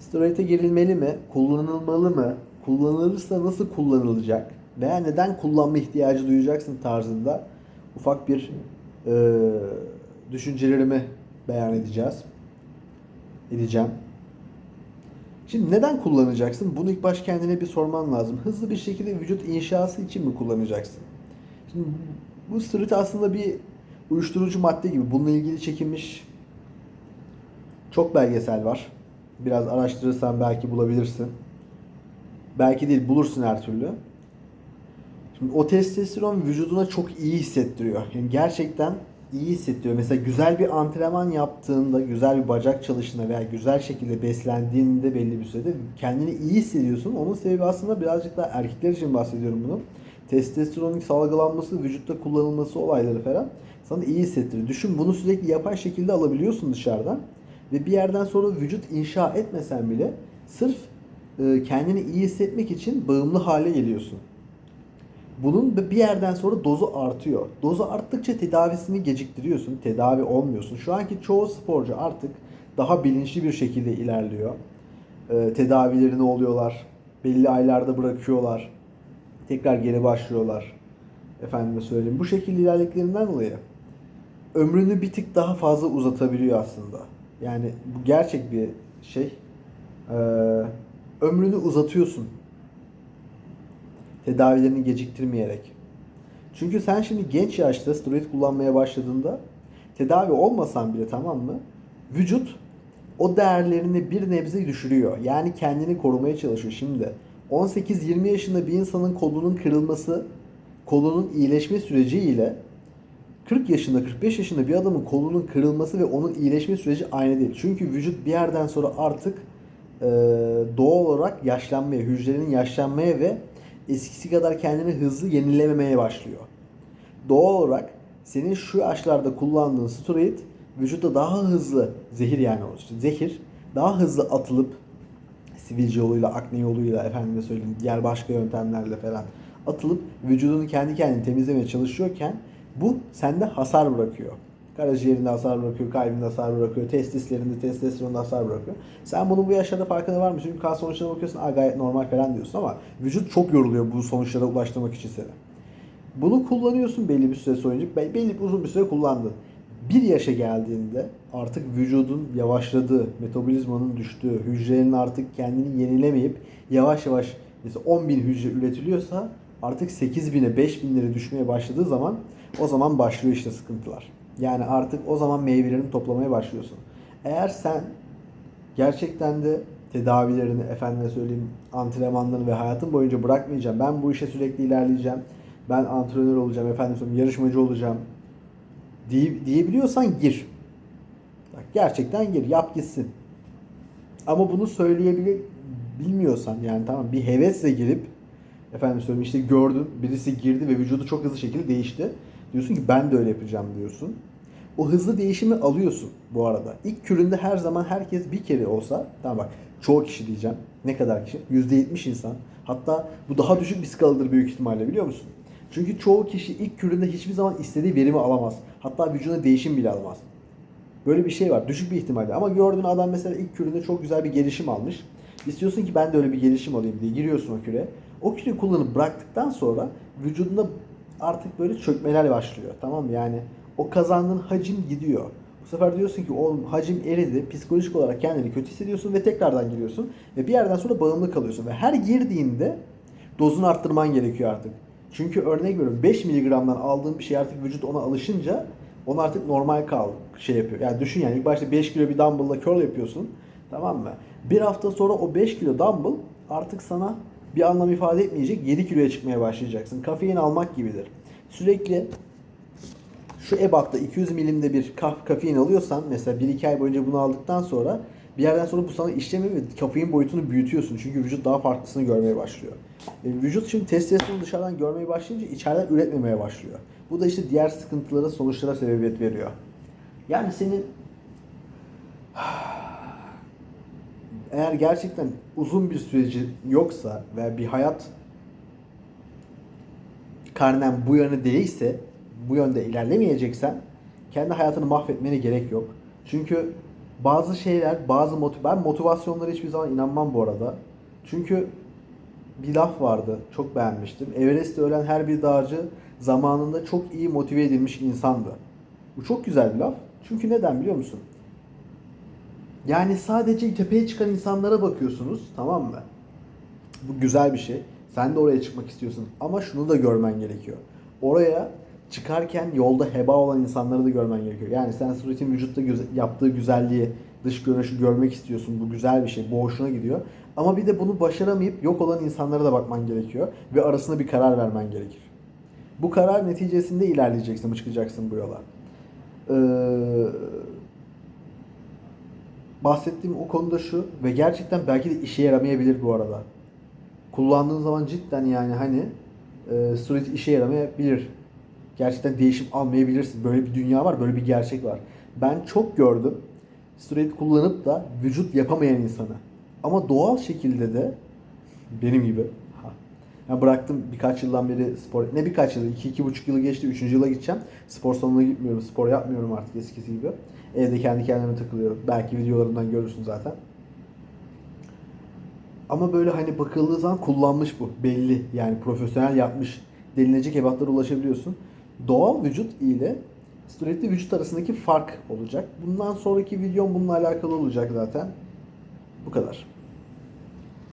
Steroide girilmeli mi? Kullanılmalı mı? Kullanılırsa nasıl kullanılacak? Veya neden kullanma ihtiyacı duyacaksın tarzında ufak bir e, düşüncelerimi beyan edeceğiz. Edeceğim. Şimdi neden kullanacaksın? Bunu ilk baş kendine bir sorman lazım. Hızlı bir şekilde vücut inşası için mi kullanacaksın? Şimdi bu steroid aslında bir uyuşturucu madde gibi. Bununla ilgili çekilmiş çok belgesel var. Biraz araştırırsan belki bulabilirsin. Belki değil bulursun her türlü. Şimdi o testosteron vücuduna çok iyi hissettiriyor. Yani gerçekten iyi hissettiriyor. Mesela güzel bir antrenman yaptığında, güzel bir bacak çalıştığında veya güzel şekilde beslendiğinde belli bir sürede kendini iyi hissediyorsun. Onun sebebi aslında birazcık daha erkekler için bahsediyorum bunu. Testosteronun salgılanması, vücutta kullanılması olayları falan sana iyi hissettiriyor. Düşün bunu sürekli yapay şekilde alabiliyorsun dışarıdan. Ve bir yerden sonra vücut inşa etmesen bile sırf e, kendini iyi hissetmek için bağımlı hale geliyorsun. Bunun bir yerden sonra dozu artıyor. Dozu arttıkça tedavisini geciktiriyorsun. Tedavi olmuyorsun. Şu anki çoğu sporcu artık daha bilinçli bir şekilde ilerliyor. Ee, tedavilerini oluyorlar. Belli aylarda bırakıyorlar. Tekrar geri başlıyorlar. Efendime söyleyeyim. Bu şekilde ilerleklerinden dolayı ömrünü bir tık daha fazla uzatabiliyor aslında. Yani bu gerçek bir şey. Ee, ömrünü uzatıyorsun tedavilerini geciktirmeyerek. Çünkü sen şimdi genç yaşta steroid kullanmaya başladığında tedavi olmasan bile tamam mı? Vücut o değerlerini bir nebze düşürüyor. Yani kendini korumaya çalışıyor şimdi. 18-20 yaşında bir insanın kolunun kırılması, kolunun iyileşme süreci ile 40 yaşında 45 yaşında bir adamın kolunun kırılması ve onun iyileşme süreci aynı değil. Çünkü vücut bir yerden sonra artık e, doğal olarak yaşlanmaya, hücrenin yaşlanmaya ve eskisi kadar kendini hızlı yenilememeye başlıyor. Doğal olarak senin şu yaşlarda kullandığın steroid vücutta daha hızlı zehir yani o işte zehir daha hızlı atılıp sivilce yoluyla, akne yoluyla efendime söyleyeyim diğer başka yöntemlerle falan atılıp vücudunu kendi kendini temizlemeye çalışıyorken bu sende hasar bırakıyor. Karaciğerinde hasar bırakıyor, kalbinde hasar bırakıyor, testislerinde, testosteronda hasar bırakıyor. Sen bunun bu yaşlarda farkında var mısın? Çünkü kan sonuçlarına bakıyorsun, Aa, gayet normal falan diyorsun ama vücut çok yoruluyor bu sonuçlara ulaştırmak için seni. Bunu kullanıyorsun belli bir süre soyunca, belli bir uzun bir süre kullandın. Bir yaşa geldiğinde artık vücudun yavaşladığı, metabolizmanın düştüğü, hücrenin artık kendini yenilemeyip yavaş yavaş mesela 10 bin hücre üretiliyorsa artık 8 bine 5 binlere düşmeye başladığı zaman o zaman başlıyor işte sıkıntılar. Yani artık o zaman meyvelerini toplamaya başlıyorsun. Eğer sen gerçekten de tedavilerini, efendime söyleyeyim antrenmanlarını ve hayatın boyunca bırakmayacağım. Ben bu işe sürekli ilerleyeceğim. Ben antrenör olacağım, efendim söyleyeyim yarışmacı olacağım diye, diyebiliyorsan gir. Bak gerçekten gir, yap gitsin. Ama bunu söyleyebilir bilmiyorsan yani tamam bir hevesle girip efendim söyleyeyim işte gördün birisi girdi ve vücudu çok hızlı şekilde değişti. Diyorsun ki ben de öyle yapacağım diyorsun. O hızlı değişimi alıyorsun bu arada. İlk küründe her zaman herkes bir kere olsa, tamam bak çoğu kişi diyeceğim. Ne kadar kişi? %70 insan. Hatta bu daha düşük bir skaladır büyük ihtimalle biliyor musun? Çünkü çoğu kişi ilk küründe hiçbir zaman istediği verimi alamaz. Hatta vücuduna değişim bile alamaz. Böyle bir şey var. Düşük bir ihtimalle. Ama gördüğün adam mesela ilk küründe çok güzel bir gelişim almış. İstiyorsun ki ben de öyle bir gelişim alayım diye giriyorsun o küre. O küreyi kullanıp bıraktıktan sonra vücudunda artık böyle çökmeler başlıyor. Tamam mı? Yani o kazandığın hacim gidiyor. Bu sefer diyorsun ki o hacim eridi. Psikolojik olarak kendini kötü hissediyorsun ve tekrardan giriyorsun. Ve bir yerden sonra bağımlı kalıyorsun. Ve her girdiğinde dozunu arttırman gerekiyor artık. Çünkü örnek veriyorum 5 miligramdan aldığın bir şey artık vücut ona alışınca onu artık normal kal şey yapıyor. Yani düşün yani ilk başta 5 kilo bir dumbbell'la curl yapıyorsun. Tamam mı? Bir hafta sonra o 5 kilo dumbbell artık sana bir anlam ifade etmeyecek 7 kiloya çıkmaya başlayacaksın. Kafein almak gibidir. Sürekli şu EBAK'ta 200 milimde bir kaf kafein alıyorsan mesela 1-2 ay boyunca bunu aldıktan sonra bir yerden sonra bu sana işlemiyor ve kafein boyutunu büyütüyorsun. Çünkü vücut daha farklısını görmeye başlıyor. E, vücut şimdi testosteronu dışarıdan görmeye başlayınca içeriden üretmemeye başlıyor. Bu da işte diğer sıkıntılara, sonuçlara sebebiyet veriyor. Yani senin eğer gerçekten uzun bir süreci yoksa ve bir hayat karnen bu yönde değilse, bu yönde ilerlemeyeceksen kendi hayatını mahvetmene gerek yok. Çünkü bazı şeyler, bazı motiv ben motivasyonlara hiçbir zaman inanmam bu arada. Çünkü bir laf vardı. Çok beğenmiştim. Everest'te ölen her bir dağcı zamanında çok iyi motive edilmiş insandı. Bu çok güzel bir laf. Çünkü neden biliyor musun? Yani sadece tepeye çıkan insanlara bakıyorsunuz, tamam mı? Bu güzel bir şey. Sen de oraya çıkmak istiyorsun. Ama şunu da görmen gerekiyor. Oraya çıkarken yolda heba olan insanları da görmen gerekiyor. Yani sen suretin vücutta güze- yaptığı güzelliği, dış görünüşü görmek istiyorsun. Bu güzel bir şey. Bu hoşuna gidiyor. Ama bir de bunu başaramayıp yok olan insanlara da bakman gerekiyor. Ve arasında bir karar vermen gerekir. Bu karar neticesinde ilerleyeceksin, çıkacaksın bu yola. Ee, bahsettiğim o konuda şu ve gerçekten belki de işe yaramayabilir bu arada. Kullandığın zaman cidden yani hani e, Street işe yaramayabilir. Gerçekten değişim almayabilirsin. Böyle bir dünya var, böyle bir gerçek var. Ben çok gördüm. Street kullanıp da vücut yapamayan insanı. Ama doğal şekilde de benim gibi ha, ya bıraktım birkaç yıldan beri spor. Ne birkaç yıl? 2 iki, buçuk yılı geçti. Üçüncü yıla gideceğim. Spor salonuna gitmiyorum. Spor yapmıyorum artık eskisi gibi. Evde kendi kendime takılıyorum. Belki videolarımdan görürsün zaten. Ama böyle hani bakıldığı zaman kullanmış bu. Belli. Yani profesyonel yapmış. Denilecek ebatlara ulaşabiliyorsun. Doğal vücut ile sürekli vücut arasındaki fark olacak. Bundan sonraki videom bununla alakalı olacak zaten. Bu kadar.